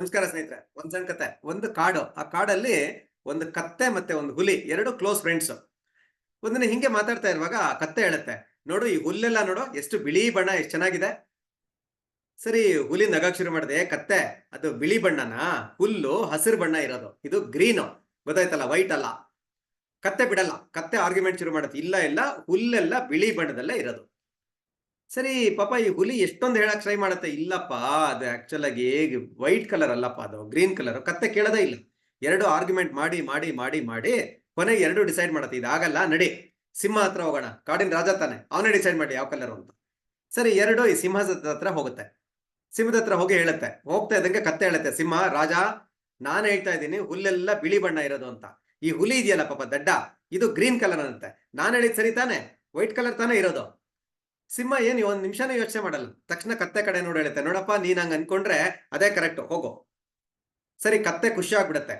ನಮಸ್ಕಾರ ಸ್ನೇಹಿತರೆ, ಒಂದ್ ಸಣ್ಣ ಕತೆ. ಒಂದು ಕಾಡು, ಆ ಕಾಡಲ್ಲಿ ಒಂದು ಕತ್ತೆ ಮತ್ತೆ ಒಂದು ಹುಲಿ, ಎರಡು ಕ್ಲೋಸ್ ಫ್ರೆಂಡ್ಸ್. ಒಂದಿನ ಹಿಂಗೆ ಮಾತಾಡ್ತಾ ಇರುವಾಗ ಆ ಕತ್ತೆ ಹೇಳುತ್ತೆ, ನೋಡು, ಈ ಹುಲ್ಲೆಲ್ಲ ನೋಡು, ಎಷ್ಟು ಬಿಳಿ ಬಣ್ಣ, ಎಷ್ಟು ಚೆನ್ನಾಗಿದೆ. ಸರಿ, ಹುಲಿ ನಗಕ್ ಶುರು ಮಾಡಿದೆ ಕತ್ತೆ, ಅದು ಬಿಳಿ ಬಣ್ಣನಾ? ಹುಲ್ಲು ಹಸಿರು ಬಣ್ಣ ಇರೋದು, ಇದು ಗ್ರೀನು, ಗೊತ್ತಾಯ್ತಲ್ಲ, ವೈಟ್ ಅಲ್ಲ. ಕತ್ತೆ ಬಿಡಲ್ಲ, ಕತ್ತೆ ಆರ್ಗ್ಯುಮೆಂಟ್ ಶುರು ಮಾಡುತ್ತೆ, ಇಲ್ಲ ಇಲ್ಲ, ಹುಲ್ಲೆಲ್ಲ ಬಿಳಿ ಬಣ್ಣದಲ್ಲೇ ಇರೋದು. ಸರಿ, ಪಾಪ ಈ ಹುಲಿ ಎಷ್ಟೊಂದು ಹೇಳಕ್ ಟ್ರೈ ಮಾಡುತ್ತೆ? ಇಲ್ಲಪ್ಪ, ಅದು ಆಕ್ಚುಲ್ ಆಗಿ ವೈಟ್ ಕಲರ್ ಅಲ್ಲಪ್ಪ, ಅದು ಗ್ರೀನ್ ಕಲರ್ ಕತ್ತೆ ಕೇಳದೇ ಇಲ್ಲ. ಎರಡು ಆರ್ಗ್ಯುಮೆಂಟ್ ಮಾಡಿ ಮಾಡಿ ಮಾಡಿ ಮಾಡಿ ಕೊನೆಗೆ ಎರಡು ಡಿಸೈಡ್ ಮಾಡುತ್ತೆ. ಇದಾಗಲ್ಲ ನಡಿ. ಸಿಂಹ ಹತ್ರ ಹೋಗೋಣ. ಕಾಡಿನ ರಾಜ ತಾನೆ. ಅವನೇ ಡಿಸೈಡ್ ಮಾಡಿ ಯಾವ ಕಲರ್ ಅಂತ. ಸರಿ, ಎರಡು ಈ ಸಿಂಹದ ಹತ್ರ ಹೋಗುತ್ತೆ. ಸಿಂಹದ ಹತ್ರ ಹೋಗಿ ಹೇಳುತ್ತೆ. ಹೋಗ್ತಾ ಇದ್ದಂಗೆ ಕತ್ತೆ ಹೇಳುತ್ತೆ. ಸಿಂಹ, ರಾಜ, ನಾನು ಹೇಳ್ತಾ ಇದ್ದೀನಿ, ಹುಲ್ಲೆಲ್ಲ ಬಿಳಿ ಬಣ್ಣ ಇರೋದು ಅಂತ. ಈ ಹುಲಿ ಇದೆಯಲ್ಲ ಪಾಪ ದಡ್ಡ, ಇದು ಗ್ರೀನ್ ಕಲರ್ ಅನ್ನತ್ತೆ. ನಾನು ಹೇಳಿದ್ ಸರಿ ತಾನೆ? ವೈಟ್ ಕಲರ್ ತಾನೇ ಇರೋದು. ಸಿಂಹ ಏನು ಒಂದ್ ನಿಮಿಷನೂ ಯೋಚನೆ ಮಾಡಲ್ಲ. ತಕ್ಷಣ ಕತ್ತೆ ಕಡೆ ನೋಡಿ ಹೇಳುತ್ತೆ ನೋಡಪ್ಪ, ನೀನ್ ಹಂಗ ಅನ್ಕೊಂಡ್ರೆ ಅದೇ ಕರೆಕ್ಟ್ ಹೋಗೋ. ಸರಿ, ಕತ್ತೆ ಖುಷಿ ಆಗ್ಬಿಡತ್ತೆ.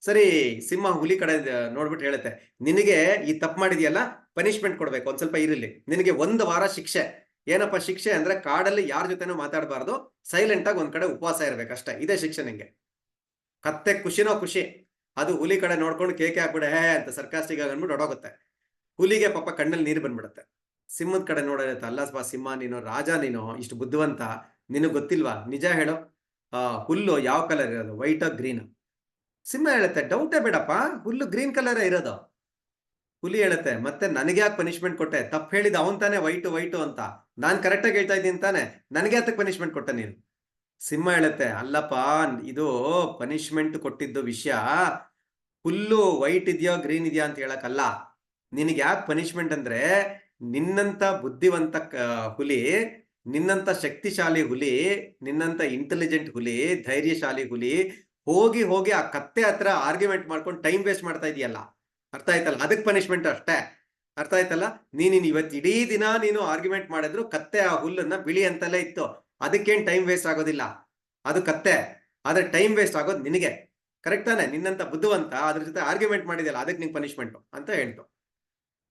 ಸರಿ, ಸಿಂಹ ಹುಲಿ ಕಡೆ ನೋಡ್ಬಿಟ್ಟು ಹೇಳುತ್ತೆ ನಿನಗೆ ಈ ತಪ್ಪು ಮಾಡಿದ್ಯಲ್ಲ ಪನಿಷ್ಮೆಂಟ್ ಕೊಡ್ಬೇಕು. ಒಂದ್ ಸ್ವಲ್ಪ ಇರಲಿ. ನಿನಗೆ ಒಂದು ವಾರ ಶಿಕ್ಷೆ. ಏನಪ್ಪ ಶಿಕ್ಷೆ ಅಂದ್ರೆ ಕಾಡಲ್ಲಿ ಯಾರ ಜೊತೆನೂ ಮಾತಾಡಬಾರ್ದು. ಸೈಲೆಂಟ್ ಆಗಿ ಒಂದ್ ಕಡೆ ಉಪವಾಸ ಇರ್ಬೇಕಷ್ಟೇ ಇದೇ ಶಿಕ್ಷೆ ನಿಂಗೆ. ಕತ್ತೆ ಖುಷಿನೋ ಖುಷಿ. ಅದು ಹುಲಿ ಕಡೆ ನೋಡ್ಕೊಂಡು ಕೇಕೆ ಹಾಕ್ಬಿಡ ಹೇ ಅಂತ ಸರ್ಕಾಸ್ಟಿಗೆ ಅಂದ್ಬಿಟ್ಟು ಹೊಡೋಗುತ್ತೆ ಹುಲಿಗೆ ಪಾಪ ಕಣ್ಣಲ್ಲಿ ನೀರು ಬಂದ್ಬಿಡುತ್ತೆ. ಸಿಂಹದ ಕಡೆ ಅಲ್ಲಾಸ್ ಬಾ ಸಿಂಹ ನೀನು, ರಾಜ ನೀನು, ಇಷ್ಟು ಬುದ್ಧಿವಂತ, ನಿನಗೆ ಗೊತ್ತಿಲ್ವಾ? ನಿಜ ಹೇಳು. ಹುಲ್ಲು ಯಾವ ಕಲರ್ ಇರೋದು? ವೈಟ್ ಗ್ರೀನ್ ಸಿಂಹ ಹೇಳುತ್ತೆ ಡೌಟೇ ಬೇಡಪ್ಪ, ಹುಲ್ಲು ಗ್ರೀನ್ ಕಲರೇ ಇರೋದು. ಹುಲಿ ಹೇಳುತ್ತೆ, ಮತ್ತೆ ನನಗೆ ಯಾಕೆ ಪನಿಷ್ಮೆಂಟ್ ಕೊಟ್ಟೆ? ತಪ್ಪು ಹೇಳಿದ ಅವನ್ ತಾನೇ ವೈಟು ವೈಟು ಅಂತ. ನಾನು ಕರೆಕ್ಟಾಗಿ ಹೇಳ್ತಾ ಇದ್ದೀನಿ ತಾನೆ. ನನಗೆ ಅದಕ್ಕೆ ಪನಿಷ್ಮೆಂಟ್ ಕೊಟ್ಟೆ ನೀನು? ಸಿಂಹ ಹೇಳುತ್ತೆ, ಅಲ್ಲಪ್ಪ, ಇದು ಪನಿಷ್ಮೆಂಟ್ ಕೊಟ್ಟಿದ್ದು ವಿಷಯ. ಹುಲ್ಲು ವೈಟ್ ಇದೆಯೋ ಗ್ರೀನ್ ಇದೆಯಾ ಅಂತ ಹೇಳಕ್ಕಲ್ಲ ನಿನಗೆ ಯಾಕೆ ಪನಿಷ್ಮೆಂಟ್ ಅಂದ್ರೆ ನಿನ್ನಂತ ಬುದ್ಧಿವಂತ ಹುಲಿ, ನಿನ್ನಂತ ಶಕ್ತಿಶಾಲಿ ಹುಲಿ, ನಿನ್ನಂತ ಇಂಟೆಲಿಜೆಂಟ್ ಹುಲಿ, ಧೈರ್ಯಶಾಲಿ ಹುಲಿ ಹೋಗಿ ಹೋಗಿ ಆ ಕತ್ತೆ ಹತ್ರ ಆರ್ಗ್ಯುಮೆಂಟ್ ಮಾಡ್ಕೊಂಡು ಟೈಮ್ ವೇಸ್ಟ್ ಮಾಡ್ತಾ ಇದೆಯಲ್ಲ? ಅರ್ಥ ಆಯ್ತಲ್ಲ? ಅದಕ್ಕೆ ಪನಿಷ್ಮೆಂಟ್ ಅಷ್ಟೇ. ಅರ್ಥ ಆಯ್ತಲ್ಲ? ನೀನು ಇವತ್ತು ಇಡೀ ದಿನ ನೀನು ಆರ್ಗ್ಯುಮೆಂಟ್ ಮಾಡಿದ್ರು ಕತ್ತೆ ಆ ಹುಲ್ಲನ್ನ ಬಿಳಿ ಅಂತಲೇ ಇತ್ತು. ಅದಕ್ಕೇನು ಟೈಮ್ ವೇಸ್ಟ್ ಆಗೋದಿಲ್ಲ? ಅದು ಕತ್ತೆ. ಆದ್ರೆ ಟೈಮ್ ವೇಸ್ಟ್ ಆಗೋದು ನಿನಗೆ. ಕರೆಕ್ಟ್ ತಾನೆ? ನಿನ್ನಂತ ಬುದ್ಧಿವಂತ ಅದ್ರ ಜೊತೆ ಆರ್ಗ್ಯುಮೆಂಟ್ ಮಾಡಿದೆಯಲ್ಲ, ಅದಕ್ಕೆ ನಿಂಗೆ ಪನಿಷ್ಮೆಂಟ್ ಅಂತ ಹೇಳ್ತು.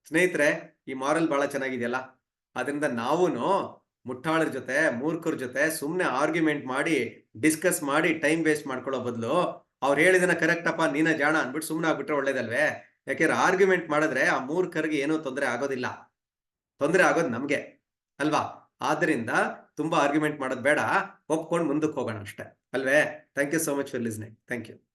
ಸ್ನೇಹಿತರೆ, ಈ ಮಾರಲ್ ಬಹಳ ಚೆನ್ನಾಗಿದೆಯಲ್ಲ? ಅದರಿಂದ ನಾವೂನು ಮುಟ್ಟಾಳರ ಜೊತೆ, ಮೂರ್ಖರ ಜೊತೆ ಸುಮ್ಮನೆ ಆರ್ಗ್ಯುಮೆಂಟ್ ಮಾಡಿ ಡಿಸ್ಕಸ್ ಮಾಡಿ ಟೈಮ್ ವೇಸ್ಟ್ ಮಾಡ್ಕೊಳ್ಳೋ ಬದಲು ಅವ್ರು ಹೇಳಿದನ ಕರೆಕ್ಟ್ ಅಪ್ಪ ನೀನ ಜಾಣ ಅಂದ್ಬಿಟ್ಟು ಸುಮ್ಮನೆ ಆಗ್ಬಿಟ್ರೆ ಒಳ್ಳೇದಲ್ವೇ? ಯಾಕೆಂದ್ರೆ ಆರ್ಗ್ಯುಮೆಂಟ್ ಮಾಡಿದ್ರೆ ಆ ಮೂರ್ಖರಿಗೆ ಏನೂ ತೊಂದರೆ ಆಗೋದಿಲ್ಲ. ತೊಂದರೆ ಆಗೋದು ನಮ್ಗೆ, ಅಲ್ವಾ? ಆದ್ರಿಂದ ತುಂಬಾ ಆರ್ಗ್ಯುಮೆಂಟ್ ಮಾಡೋದು ಬೇಡ. ಒಪ್ಕೊಂಡು ಮುಂದಕ್ಕೆ ಹೋಗೋಣ ಅಷ್ಟೇ. ಅಲ್ವೇ? Thank you so much for listening thank you